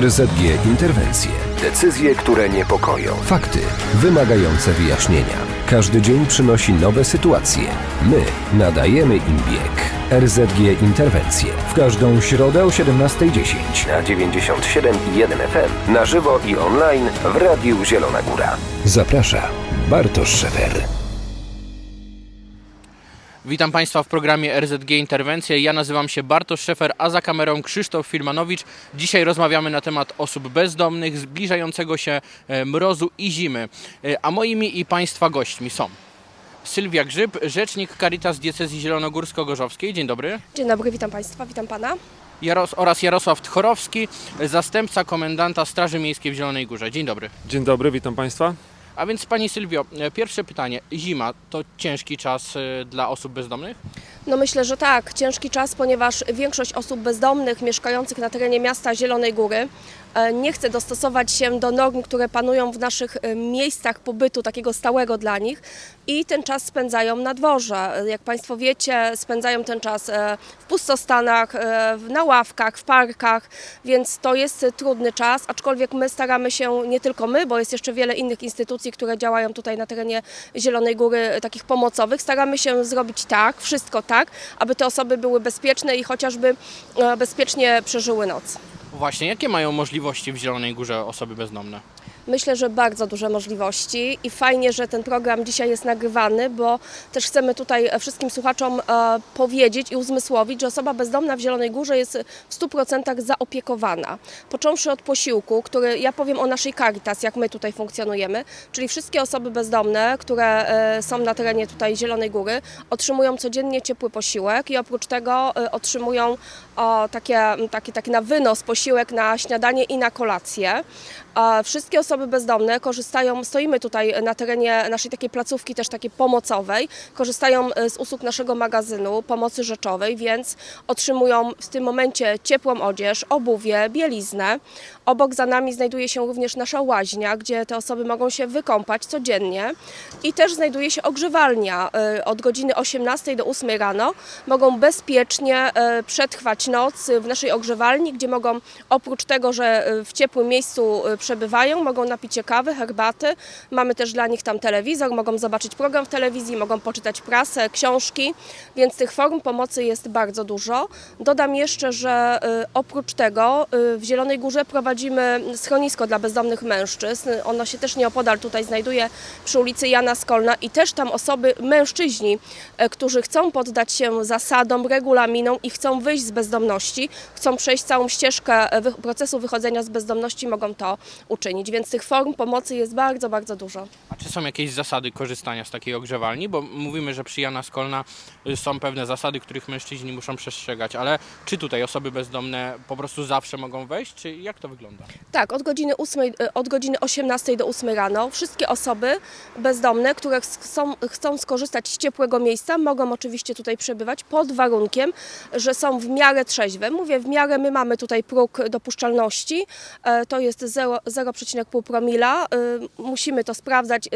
RZG Interwencje. Decyzje, które niepokoją. Fakty wymagające wyjaśnienia. Każdy dzień przynosi nowe sytuacje. My nadajemy im bieg. RZG Interwencje. W każdą środę o 17.10 na 97,1 FM. Na żywo i online w Radiu Zielona Góra. Zaprasza Bartosz Szefer. Witam Państwa w programie RZG Interwencje. Ja nazywam się Bartosz Szefer, a za kamerą Krzysztof Filmanowicz. Dzisiaj rozmawiamy na temat osób bezdomnych, zbliżającego się e, mrozu i zimy. E, A moimi i Państwa gośćmi są Sylwia Grzyb, rzecznik Caritas Diecezji Zielonogórsko-Gorzowskiej. Dzień dobry. Dzień dobry, witam Państwa, witam Pana. Jaros oraz Jarosław Tchorowski, zastępca komendanta Straży Miejskiej w Zielonej Górze. Dzień dobry. Dzień dobry, witam Państwa. A więc Pani Sylwio, e, pierwsze pytanie. Zima to ciężki czas e, dla osób bezdomnych? No myślę, że tak, ciężki czas, ponieważ większość osób bezdomnych mieszkających na terenie miasta Zielonej Góry nie chce dostosować się do norm, które panują w naszych e, miejscach pobytu takiego stałego dla nich i ten czas spędzają na dworze. E, Jak Państwo wiecie, spędzają ten czas e, w pustostanach, e, na ławkach, w parkach, więc to jest e, trudny czas, aczkolwiek my staramy się, nie tylko my, bo jest jeszcze wiele innych instytucji, które działają tutaj na terenie Zielonej Góry, e, takich pomocowych, staramy się zrobić tak, wszystko tak, aby te osoby były bezpieczne i chociażby e, bezpiecznie przeżyły noc. Właśnie, jakie mają możliwości w Zielonej Górze osoby bezdomne? Myślę, że bardzo duże możliwości i fajnie, że ten program dzisiaj jest nagrywany, bo też chcemy tutaj wszystkim słuchaczom e, powiedzieć i uzmysłowić, że osoba bezdomna w Zielonej Górze jest w 100% zaopiekowana. Począwszy od posiłku, który ja powiem o naszej Caritas, jak my tutaj funkcjonujemy, czyli wszystkie osoby bezdomne, które e, są na terenie tutaj Zielonej Góry, otrzymują codziennie ciepły posiłek i oprócz tego e, otrzymują o, takie, takie, takie na wynos posiłek na śniadanie i na kolację. Wszystkie osoby bezdomne korzystają, stoimy tutaj na terenie naszej takiej placówki też takiej pomocowej, korzystają e, z usług naszego magazynu pomocy rzeczowej, więc otrzymują w tym momencie ciepłą odzież, obuwie, bieliznę. Obok za nami znajduje się również nasza łaźnia, gdzie te osoby mogą się wykąpać codziennie i też znajduje się ogrzewalnia e, od godziny 18 do 8 rano. Mogą bezpiecznie e, przetrwać noc w naszej ogrzewalni, gdzie mogą oprócz tego, że e, w ciepłym miejscu przebywają, mogą napić się kawy, herbaty. Mamy też dla nich tam telewizor, mogą zobaczyć program w telewizji, mogą poczytać prasę, książki, więc tych form pomocy jest bardzo dużo. Dodam jeszcze, że oprócz tego w Zielonej Górze prowadzimy schronisko dla bezdomnych mężczyzn. Ono się też nieopodal tutaj znajduje przy ulicy Jana Skolna i też tam osoby, mężczyźni, e, którzy chcą poddać się zasadom, regulaminom i chcą wyjść z bezdomności, chcą przejść całą ścieżkę e, procesu wychodzenia z bezdomności, mogą to uczynić. Więc tych form pomocy jest bardzo, bardzo dużo. A czy są jakieś zasady korzystania z takiej ogrzewalni? Bo mówimy, że przy Jana Skolna y, są pewne zasady, których mężczyźni muszą przestrzegać, ale czy tutaj osoby bezdomne po prostu zawsze mogą wejść, czy jak to wygląda? Tak, od godziny, 8, e, od godziny 18 do 8 rano wszystkie osoby bezdomne, które ch- chcą, chcą skorzystać z ciepłego miejsca, mogą oczywiście tutaj przebywać pod warunkiem, że są w miarę trzeźwe. Mówię w miarę, my mamy tutaj próg dopuszczalności, e, to jest 0 0,5 promila. E, Musimy to sprawdzać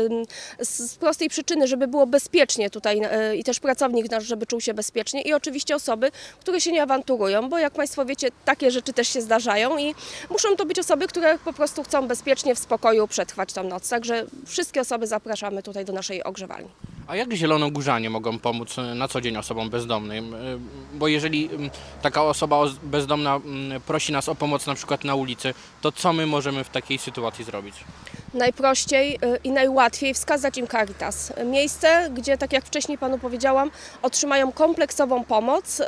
z prostej przyczyny, żeby było bezpiecznie tutaj i też pracownik nasz, żeby czuł się bezpiecznie i oczywiście osoby, które się nie awanturują, bo jak Państwo wiecie, takie rzeczy też się zdarzają i muszą to być osoby, które po prostu chcą bezpiecznie, w spokoju przetrwać tą noc. Także wszystkie osoby zapraszamy tutaj do naszej ogrzewalni. A jak zielonogórzanie mogą pomóc y, na co dzień osobom bezdomnym? Y, Bo jeżeli taka osoba os- bezdomna prosi nas o pomoc na przykład na ulicy, to co my możemy w takiej sytuacji zrobić? Najprościej y, i najłatwiej wskazać im Caritas. Miejsce, gdzie, tak jak wcześniej Panu powiedziałam, otrzymają kompleksową pomoc. y,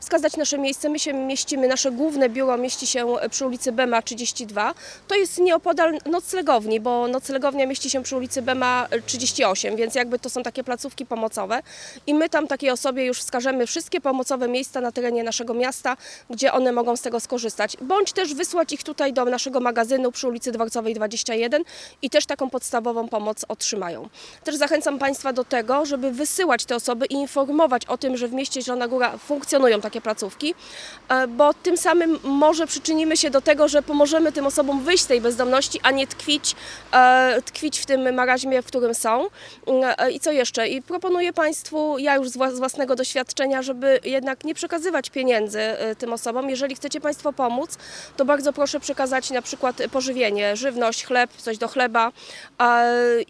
Wskazać nasze miejsce. My się mieścimy, nasze główne biuro mieści się przy ulicy Bema 32. To jest nieopodal noclegowni, bo noclegownia mieści się przy ulicy Bema 38, więc jakby to są takie placówki pomocowe. I my tam takiej osobie już wskażemy wszystkie pomocowe miejsca na terenie naszego miasta, gdzie one mogą z tego skorzystać. Bądź też wysłać ich tutaj do naszego magazynu przy ulicy Dworcowej 21, i też taką podstawową pomoc otrzymają. Też zachęcam Państwa do tego, żeby wysyłać te osoby i informować o tym, że w mieście Zielona Góra funkcjonują takie placówki, e, bo tym samym może przyczynimy się do tego, że pomożemy tym osobom wyjść z tej bezdomności, a nie tkwić, e, tkwić w tym maraźmie, w którym są. E, I co jeszcze? I proponuję Państwu, ja już z wła- z własnego doświadczenia, żeby jednak nie przekazywać pieniędzy tym osobom. Jeżeli chcecie Państwo pomóc, to bardzo proszę przekazać na przykład pożywienie, żywność, chleb, coś do chleba.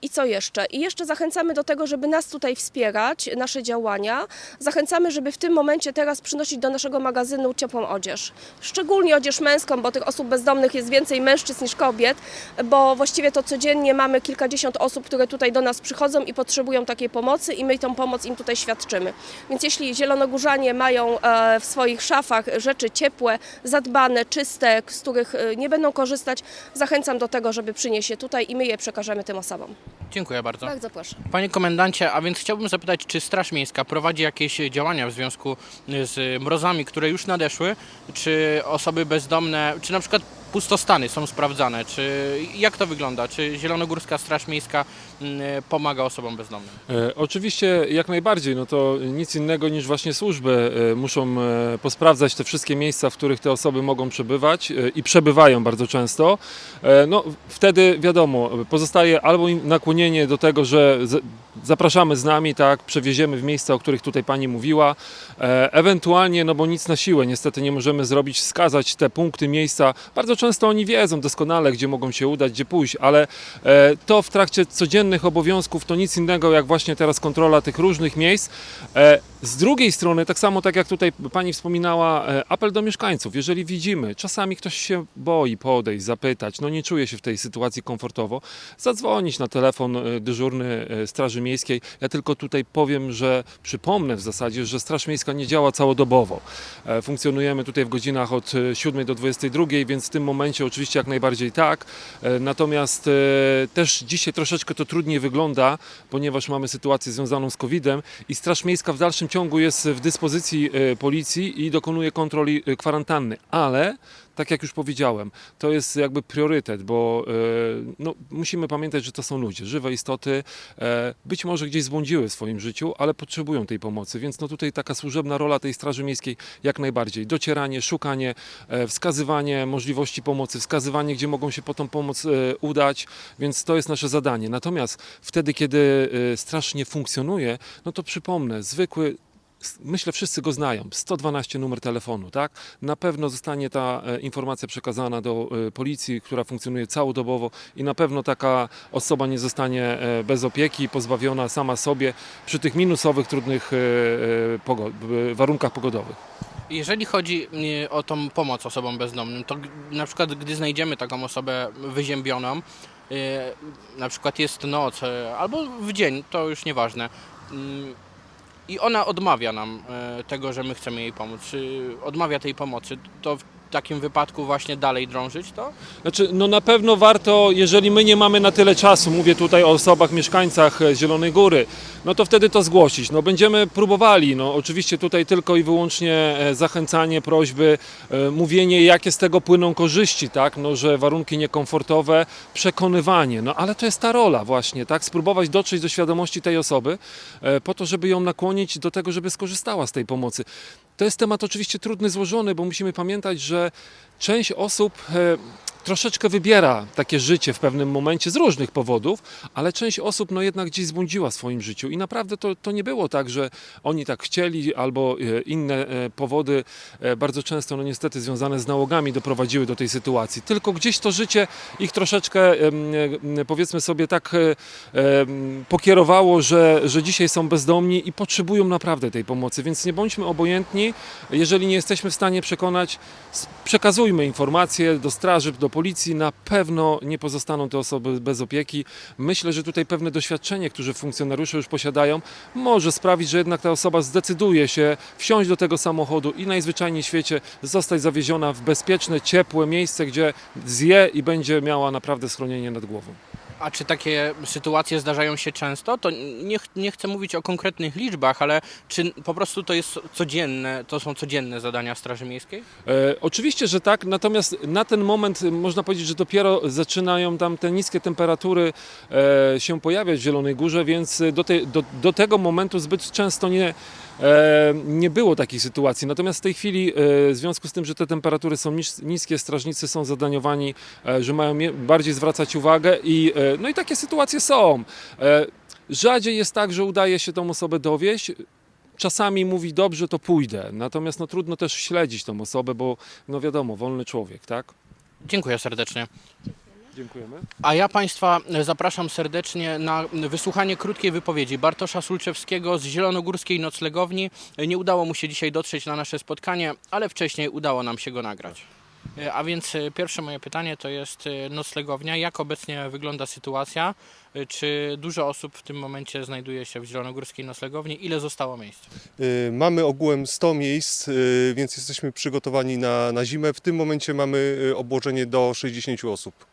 I co jeszcze? I jeszcze zachęcamy do tego, żeby nas tutaj wspierać, nasze działania. Zachęcamy, żeby w tym momencie teraz przynosić do naszego magazynu ciepłą odzież. Szczególnie odzież męską, bo tych osób bezdomnych jest więcej mężczyzn niż kobiet, bo właściwie to codziennie mamy kilkadziesiąt osób, które tutaj do nas przychodzą i potrzebują takiej pomocy i my tą pomoc im tutaj świadczymy. Więc jeśli zielonogórzanie mają e, w swoich szafach rzeczy ciepłe, zadbane, czyste, z których e, nie będą korzystać, zachęcam do tego, żeby przynieść je tutaj i my je przekażemy tym osobom. Dziękuję bardzo. Bardzo proszę. Panie komendancie, a więc chciałbym zapytać, czy Straż Miejska prowadzi jakieś działania w związku z mrozami, które już nadeszły? Czy osoby bezdomne, czy na przykład pustostany są sprawdzane? Czy jak to wygląda? Czy Zielonogórska Straż Miejska mm, pomaga osobom bezdomnym? E, Oczywiście jak najbardziej, no to nic innego niż właśnie służby e, muszą e, posprawdzać te wszystkie miejsca, w których te osoby mogą przebywać e, i przebywają bardzo często. E, No wtedy wiadomo, pozostaje albo nakłonienie do tego, że z- zapraszamy z nami, tak, przewieziemy w miejsca, o których tutaj pani mówiła, e, ewentualnie, no bo nic na siłę niestety nie możemy zrobić, wskazać te punkty, miejsca. Bardzo często oni wiedzą doskonale, gdzie mogą się udać, gdzie pójść, ale e, to w trakcie codziennych obowiązków to nic innego jak właśnie teraz kontrola tych różnych miejsc. Z drugiej strony, tak samo tak jak tutaj pani wspominała, e, apel do mieszkańców. Jeżeli widzimy, czasami ktoś się boi podejść, zapytać, no nie czuje się w tej sytuacji komfortowo, zadzwonić na telefon e, dyżurny e, Straży Miejskiej. Ja tylko tutaj powiem, że przypomnę w zasadzie, że Straż Miejska nie działa całodobowo. Funkcjonujemy tutaj w godzinach od e, 7 do 22, więc w tym momencie oczywiście jak najbardziej tak. Natomiast też dzisiaj troszeczkę to trudniej wygląda, ponieważ mamy sytuację związaną z COVID-em i Straż Miejska w dalszym ciągu jest w dyspozycji e, policji i dokonuje kontroli e, kwarantanny, ale tak jak już powiedziałem, to jest jakby priorytet, bo e, no, musimy pamiętać, że to są ludzie, żywe istoty, e, być może gdzieś zbłądziły w swoim życiu, ale potrzebują tej pomocy, więc no tutaj taka służebna rola tej Straży Miejskiej jak najbardziej. Docieranie, szukanie, e, wskazywanie możliwości pomocy, wskazywanie, gdzie mogą się po tą pomoc udać, więc to jest nasze zadanie. Natomiast wtedy, kiedy straż nie funkcjonuje, no to przypomnę, zwykły Myślę, wszyscy go znają. 112 numer telefonu, tak? Na pewno zostanie ta e, informacja przekazana do e, policji, która funkcjonuje całodobowo i na pewno taka osoba nie zostanie e, bez opieki, pozbawiona sama sobie przy tych minusowych, trudnych warunkach pogodowych. Jeżeli chodzi o tą pomoc osobom bezdomnym, to na przykład gdy znajdziemy taką osobę wyziębioną, na przykład jest noc albo w dzień, to już nieważne, mm, i ona odmawia nam e, tego, że my chcemy jej pomóc, odmawia tej pomocy, to takim wypadku właśnie dalej drążyć to? Znaczy, no na pewno warto, jeżeli my nie mamy na tyle czasu, mówię tutaj o osobach, mieszkańcach e, Zielonej Góry, no to wtedy to zgłosić. No będziemy próbowali, no oczywiście tutaj tylko i wyłącznie e, zachęcanie, prośby, e, mówienie jakie z tego płyną korzyści, tak, no że warunki niekomfortowe, przekonywanie, no ale to jest ta rola właśnie, tak, spróbować dotrzeć do świadomości tej osoby po to, żeby ją nakłonić do tego, żeby skorzystała z tej pomocy. To jest temat oczywiście trudny, złożony, bo musimy pamiętać, że część osób e, troszeczkę wybiera takie życie w pewnym momencie z różnych powodów, ale część osób no jednak gdzieś zbłądziła w swoim życiu i naprawdę to, to nie było tak, że oni tak chcieli albo e, inne e, powody e, bardzo często no niestety związane z nałogami doprowadziły do tej sytuacji. Tylko gdzieś to życie ich troszeczkę powiedzmy sobie tak pokierowało, że, że dzisiaj są bezdomni i potrzebują naprawdę tej pomocy, więc nie bądźmy obojętni. Jeżeli nie jesteśmy w stanie przekonać, przekazujmy informacje do straży, do policji. Na pewno nie pozostaną te osoby bez opieki. Myślę, że tutaj pewne doświadczenie, które funkcjonariusze już posiadają, może sprawić, że jednak ta osoba zdecyduje się wsiąść do tego samochodu i najzwyczajniej w świecie zostać zawieziona w bezpieczne, ciepłe miejsce, gdzie zje i będzie miała naprawdę schronienie nad głową. A czy takie sytuacje zdarzają się często? To nie, ch- nie chcę mówić o konkretnych liczbach, ale czy po prostu to jest codzienne, to są codzienne zadania Straży Miejskiej? E, oczywiście, że tak, natomiast na ten moment e, można powiedzieć, że dopiero zaczynają tam te niskie temperatury e, się pojawiać w Zielonej Górze, więc e, do, tej, do, do tego momentu zbyt często nie, e, nie było takich sytuacji. Natomiast w tej chwili, e, w związku z tym, że te temperatury są nis- niskie, strażnicy są zadaniowani, e, że mają bardziej zwracać uwagę i, e, no i takie sytuacje są. E, rzadziej jest tak, że udaje się tą osobę dowieść, czasami mówi dobrze, to pójdę. Natomiast no, trudno też śledzić tą osobę, bo no wiadomo, wolny człowiek, tak? Dziękuję serdecznie. Dziękujemy. A ja Państwa zapraszam serdecznie na wysłuchanie krótkiej wypowiedzi Bartosza Sulczewskiego z Zielonogórskiej Noclegowni. Nie udało mu się dzisiaj dotrzeć na nasze spotkanie, ale wcześniej udało nam się go nagrać. E, A więc e, pierwsze moje pytanie to jest e, noclegownia. Jak obecnie wygląda sytuacja? Czy dużo osób w tym momencie znajduje się w Zielonogórskiej Noclegowni? Ile zostało miejsc? Mamy ogółem 100 miejsc, więc jesteśmy przygotowani na, na zimę. W tym momencie mamy obłożenie do 60 osób.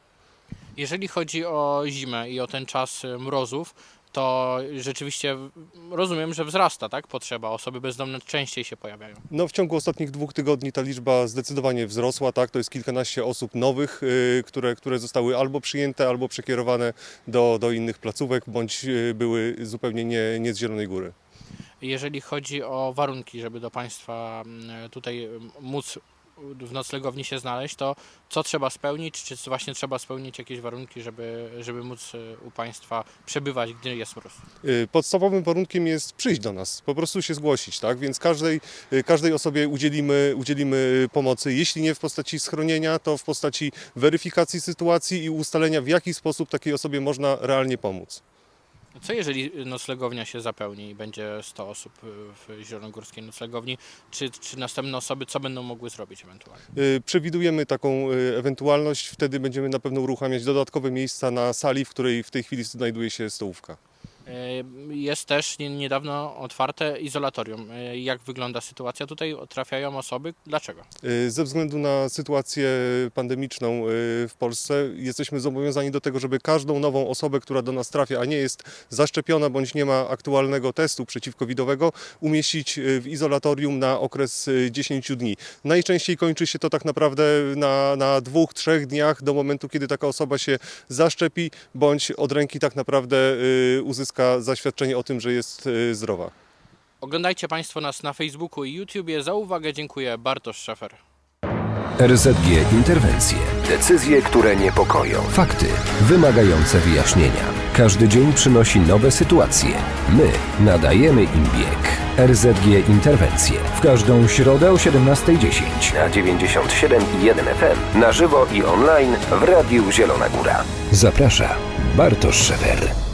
Jeżeli chodzi o zimę i o ten czas mrozów, to rzeczywiście rozumiem, że wzrasta tak potrzeba. Osoby bezdomne częściej się pojawiają. No, w ciągu ostatnich dwóch tygodni ta liczba zdecydowanie wzrosła. Tak? To jest kilkanaście osób nowych, y, które, które zostały albo przyjęte, albo przekierowane do, do innych placówek, bądź y, były zupełnie nie, nie z Zielonej Góry. Jeżeli chodzi o warunki, żeby do Państwa mm, tutaj mm, móc w noclegowni się znaleźć, to co trzeba spełnić? Czy właśnie trzeba spełnić jakieś warunki, żeby, żeby móc y, u Państwa przebywać, gdy jest mróz? Y, Podstawowym warunkiem jest przyjść do nas, po prostu się zgłosić, tak? Więc każdej, y, każdej osobie udzielimy, udzielimy pomocy, jeśli nie w postaci schronienia, to w postaci weryfikacji sytuacji i ustalenia, w jaki sposób takiej osobie można realnie pomóc. Co jeżeli noclegownia się zapełni i będzie 100 osób y, w zielonogórskiej noclegowni? Czy, czy następne osoby co będą mogły zrobić ewentualnie? Y, Przewidujemy taką y, ewentualność, wtedy będziemy na pewno uruchamiać dodatkowe miejsca na sali, w której w tej chwili znajduje się stołówka. Y, Jest też nie- niedawno otwarte izolatorium. Y, Jak wygląda sytuacja tutaj? Trafiają osoby. Dlaczego? Y, Ze względu na sytuację pandemiczną w Polsce jesteśmy zobowiązani do tego, żeby każdą nową osobę, która do nas trafia, a nie jest zaszczepiona bądź nie ma aktualnego testu przeciwkowidowego, umieścić w izolatorium na okres y, 10 dni. Najczęściej kończy się to tak naprawdę na, na dwóch, trzech dniach do momentu, kiedy taka osoba się zaszczepi bądź od ręki tak naprawdę y, uzyska zaświadczenie o tym, że jest y, zdrowa. Oglądajcie Państwo nas na Facebooku i YouTubie. Za uwagę dziękuję. Bartosz Szefer. RZG Interwencje. Decyzje, które niepokoją. Fakty wymagające wyjaśnienia. Każdy dzień przynosi nowe sytuacje. My nadajemy im bieg. RZG Interwencje. W każdą środę o 17.10 na 97,1 FM. Na żywo i online w Radiu Zielona Góra. Zaprasza Bartosz Szefer.